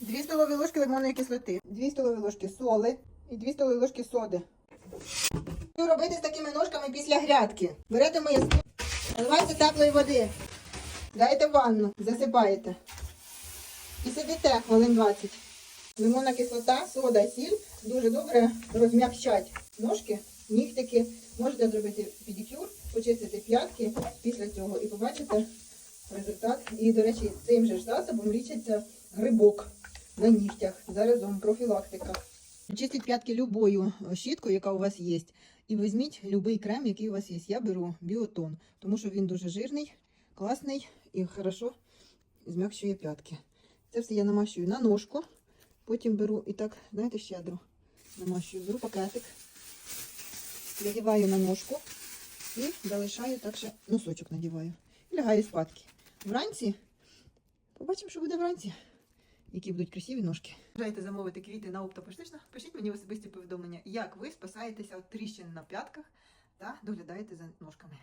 2 столові ложки лимонної кислоти, 2 столові ложки соли і 2 столові ложки соди. Що робити з такими ножками після грядки? Берете миску, наливаєте теплої води, даєте ванну, засипаєте. І сидите хвилин 20. Лимонна кислота, сода, сіль дуже добре розм'якчать ножки, нігтики. Можете зробити педикюр, почистити п'ятки після цього і побачите результат. І, до речі, цим же ж засобом лічиться грибок на нігтях. Заразом профілактика. Чистіть п'ятки любою щіткою, яка у вас є. І візьміть будь-який крем, який у вас є. Я беру біотон, тому що він дуже жирний, класний і хорошо зм'якшує п'ятки. Це все я намащую на ножку. Потім беру і так, знаєте, щедро намащую. Беру пакетик, надіваю на ножку і залишаю так ще носочок надіваю. І лягаю спадки. Вранці побачимо, що буде вранці. Які будуть красиві ножки. Бажаєте замовити квіти на оптопоштично? Пишіть мені особисті повідомлення, як ви спасаєтеся від тріщин на п'ятках та доглядаєте за ножками.